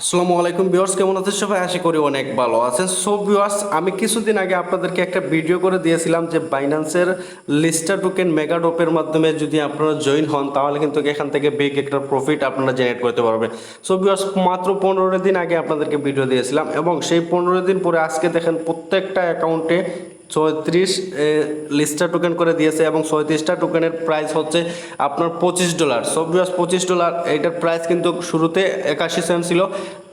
আসসালামু আলাইকুম ভিউয়ার্স, কেমন আছেন সবাই? আশা করি অনেক ভালো আছেন। সো ভিউয়ার্স, আমি কিছুদিন আগে আপনাদেরকে একটা ভিডিও করে দিয়েছিলাম যে বাইন্যান্সের লিস্টার টোকেন মেগা ডোপের মাধ্যমে যদি আপনারা জয়েন হন, তাহলে কিন্তু এখান থেকে বিগ একটা প্রফিট আপনারা জেনারেট করতে পারবেন। সো ভিউয়ার্স, মাত্র পনেরো দিন আগে আপনাদেরকে ভিডিও দিয়েছিলাম এবং সেই পনেরো দিন পরে আজকে দেখেন প্রত্যেকটা অ্যাকাউন্টে ছয়ত্রিশ লিস্টার টোকেন করে দিয়েছে এবং ছয়ত্রিশটা টোকেনের প্রাইস হচ্ছে আপনার পঁচিশ ডলার সব পঁচিশ ডলার এইটার প্রাইস কিন্তু শুরুতে একাশি সেন্ট ছিল।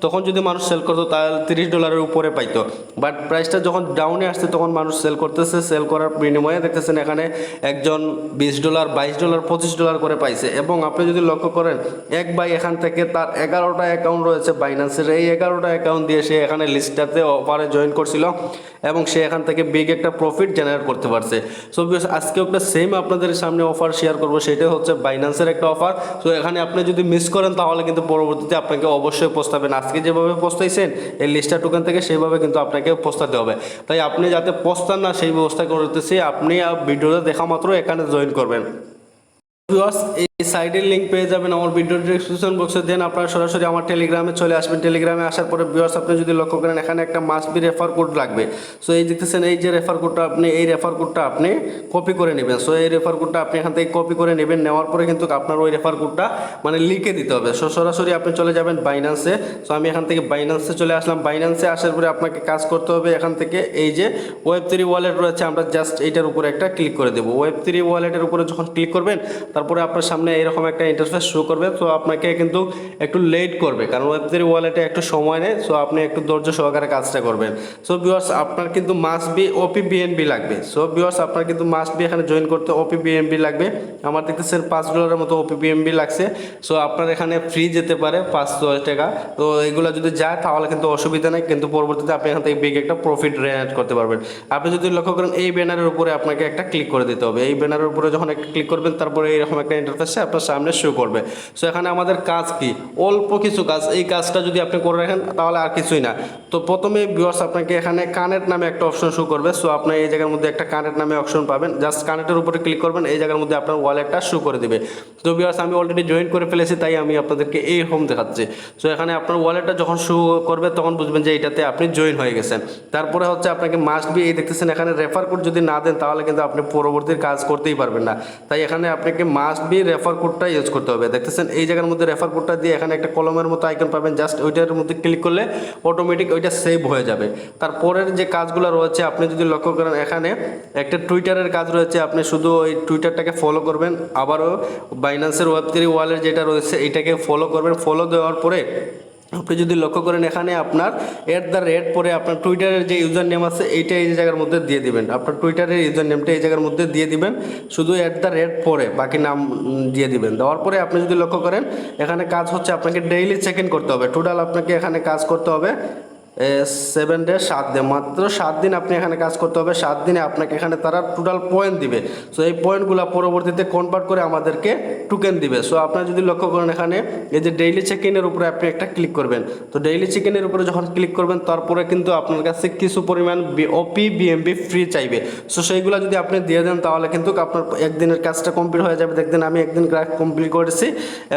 তখন যদি মানুষ সেল করতো, তাহলে তিরিশ ডলারের উপরে পাইতো। বাট প্রাইসটা যখন ডাউনে আসছে, তখন মানুষ সেল করতেছে সেল করার বিনিময়ে দেখতেছেন এখানে একজন বিশ ডলার বাইশ ডলার পঁচিশ ডলার করে পাইছে। এবং আপনি যদি লক্ষ্য করেন, এক বাই এখান থেকে তার এগারোটা অ্যাকাউন্ট রয়েছে বাইন্যান্সের এই এগারোটা অ্যাকাউন্ট দিয়ে সে এখানে লিস্টটাতে অফারে জয়েন করছিল এবং সে এখান থেকে বিগ একটা প্রফিট জেনারেট করতে পারছে। সো বিকজ আজকে একটা সেম আপনাদের সামনে অফার শেয়ার করব সেটা হচ্ছে বাইন্যান্সের একটা অফার সো এখানে আপনি যদি মিস করেন, তাহলে কিন্তু পরবর্তীতে আপনাকে অবশ্যই পোস্তাবেন আজকে যেভাবে পোস্তাইছেন, এই লিস্টার টোকেন থেকে সেইভাবে কিন্তু আপনাকে পোস্তাতে হবে। তাই আপনি যাতে পোস্তান না, সেই ব্যবস্থা করতেছি। আপনি ভিডিওটা দেখা মাত্র এখানে জয়েন করবেন। ভিউয়ার্স, এই সাইডের লিঙ্ক পেয়ে যাবেন আমার ভিডিও ডিসক্রিপশন বক্সে দেন আপনারা সরাসরি আমার টেলিগ্রামে চলে আসবেন। টেলিগ্রামে আসার পরে ভিউয়ার্স, আপনি যদি লক্ষ্য করেন, এখানে একটা মাস্ট বি রেফার কোড লাগবে। সো এই দেখতেছেন, এই যে রেফার কোডটা আপনি, এই রেফার কোডটা আপনি কপি করে নেবেন। সো এই রেফার কোডটা আপনি এখান থেকে কপি করে নেবেন। নেওয়ার পরে কিন্তু আপনার ওই রেফার কোডটা মানে লিখে দিতে হবে। সো সরাসরি আপনি চলে যাবেন বাইন্যান্সে সো আমি এখান থেকে বাইন্যান্সে চলে আসলাম। বাইন্যান্সে আসার পরে আপনাকে কাজ করতে হবে এখান থেকে, এই যে ওয়েব থ্রি ওয়ালেট রয়েছে, আমরা জাস্ট এইটার উপরে একটা ক্লিক করে দেবো। ওয়েব থ্রি ওয়ালেটের উপরে যখন ক্লিক করবেন তারপরে আপনার সামনে এরকম একটা ইন্টারফেস শো করবে, তো আপনাকে কিন্তু একটু লেট করবে, কারণ ওয়েব থ্রি ওয়ালেটে একটু সময় নেয় সো আপনি একটু ধৈর্য সহকারে কাজটা করবেন। সো ভিউয়ার্স আপনার কিন্তু মাস্ট বি ওপি বিএনবি লাগবে। সো ভিউয়ার্স আপনার কিন্তু মাস্ট বি এখানে জয়েন করতে ওপি বিএনবি লাগবে। আমার দেখতেছেন পাঁচ ডলারের মতো ওপি বিএনবি লাগছে। সো আপনার এখানে ফ্রি যেতে পারে পাঁচ দশ টাকা। তো এগুলো যদি যায়, তাহলে কিন্তু অসুবিধা নেই, কিন্তু পরবর্তীতে আপনি এখান থেকে বিগ একটা প্রফিট জেনারেট করতে পারবেন। আপনি যদি লক্ষ্য করেন, এই ব্যানারের উপরে আপনাকে একটা ক্লিক করে দিতে হবে। এই ব্যানারের উপরে যখন একটা ক্লিক করবেন, তারপরে এইরকম একটা ইন্টারফেসে আপনার সামনে শো করবে। সো এখানে আমাদের কাজ কি? অল্প কিছু কাজ। এই কাজটা যদি আপনি করে রাখেন, তাহলে আর কিছুই না। তো প্রথমে ভিউয়ার্স আপনাকে এখানে কানেক্ট নামে একটা অপশন শো করবে। সো আপনি এই জায়গার মধ্যে একটা কানেক্ট নামে অপশন পাবেন। জাস্ট কানেক্টের উপরে ক্লিক করবেন। এই জায়গার মধ্যে আপনার ওয়ালেটটা শো করে দেবে। তো ভিউয়ার্স আমি অলরেডি জয়েন করে ফেলেছি, তাই আমি আপনাদেরকে এই হোম দেখাচ্ছি। সো এখানে আপনার ওয়ালেটটা যখন শো করবে, তখন বুঝবেন যে এইটাতে আপনি জয়েন হয়ে গেছেন। তারপরে হচ্ছে আপনাকে মাস্ট বি এই দেখতেছেন, এখানে রেফার কোড যদি না দেন, তাহলে কিন্তু আপনি পরবর্তী কাজ করতেই পারবেন না। তাই এখানে আপনাকে মাস্ট বি রেফার কোডটা ইউজ করতে হবে। দেখতেছেন, এই জায়গার মধ্যে রেফার কোডটা দিয়ে এখানে একটা কলমের মতো আইকন পাবেন। জাস্ট ওইটার মধ্যে ক্লিক করলে অটোমেটিক ওইটা সেভ হয়ে যাবে। তারপরের যে কাজগুলো রয়েছে, আপনি যদি লক্ষ্য করেন, এখানে একটা টুইটারের কাজ রয়েছে। আপনি শুধু ওই টুইটারটাকে ফলো করবেন। আবারও বাইন্যান্সের ওয়েব থ্রি ওয়ালের যেটা রয়েছে এইটাকে ফলো করবেন। ফলো দেওয়ার পরে আপনি যদি লক্ষ্য করেন এখানে আপনার এট দ্য রেট পরে আপনার টুইটারের যে ইউজার নেম আছে, এইটা এই জায়গার মধ্যে দিয়ে দিবেন। আপনার টুইটারের ইউজার নেমটা এই জায়গার মধ্যে দিয়ে দিবেন। শুধু এট দ্য রেট পরে বাকি নাম দিয়ে দিবেন। দেওয়ার পরে আপনি যদি লক্ষ্য করেন, এখানে কাজ হচ্ছে আপনাকে ডেইলি চেক ইন করতে হবে। টোটাল আপনাকে এখানে কাজ করতে হবে সেভেন ডে সাত দিন মাত্র সাত দিন আপনি এখানে কাজ করতে হবে। সাত দিনে আপনাকে এখানে তারা টোটাল পয়েন্ট দিবে। সো এই পয়েন্টগুলো পরবর্তীতে কনভার্ট করে আমাদেরকে টোকেন দিবে। সো আপনার যদি লক্ষ্য করেন এখানে, এই যে ডেইলি চেক ইনের উপরে আপনি একটা ক্লিক করবেন। তো ডেইলি চেক ইনের উপরে যখন ক্লিক করবেন, তারপরে কিন্তু আপনার কাছে কিছু পরিমাণ ওপি বিএমবি ফ্রি চাইবে। সো সেইগুলো যদি আপনি দিয়ে দেন, তাহলে কিন্তু আপনার একদিনের কাজটা কমপ্লিট হয়ে যাবে। দেখবেন আমি একদিন কমপ্লিট করেছি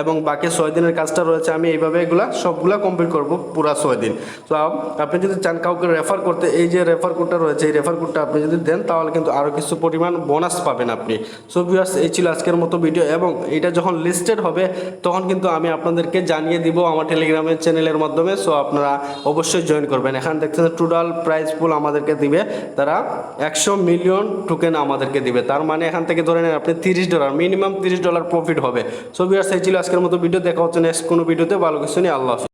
এবং বাকি ছয় দিনের কাজটা রয়েছে। আমি এইভাবে এগুলা সবগুলা কমপ্লিট করব পুরা ছয় দিন। তো আপনি যদি চান কাউকে রেফার করতে, এই যে রেফার কোডটা রয়েছে, এই রেফার কোডটা আপনি যদি দেন, তাহলে কিন্তু আরও কিছু পরিমাণ বোনাস পাবেন আপনি। সো ভিউয়ার্স এই ছিল আজকের মতো ভিডিও এবং এটা যখন লিস্টেড হবে, তখন কিন্তু আমি আপনাদেরকে জানিয়ে দিব আমার টেলিগ্রামের চ্যানেলের মাধ্যমে। সো আপনারা অবশ্যই জয়েন করবেন। এখানে দেখছেন টোটাল প্রাইস পুল আমাদেরকে দিবে। তারা একশো মিলিয়ন টোকেন আমাদেরকে দিবে। তার মানে এখান থেকে ধরে নেন আপনি তিরিশ ডলার মিনিমাম তিরিশ ডলার প্রফিট হবে। সো ভিউয়ার্স এই ছিল আজকের মতো ভিডিও দেখা হচ্ছে নেক্সট কোনো ভিডিওতে ভালো কিছু নিয়ে আল্লাহ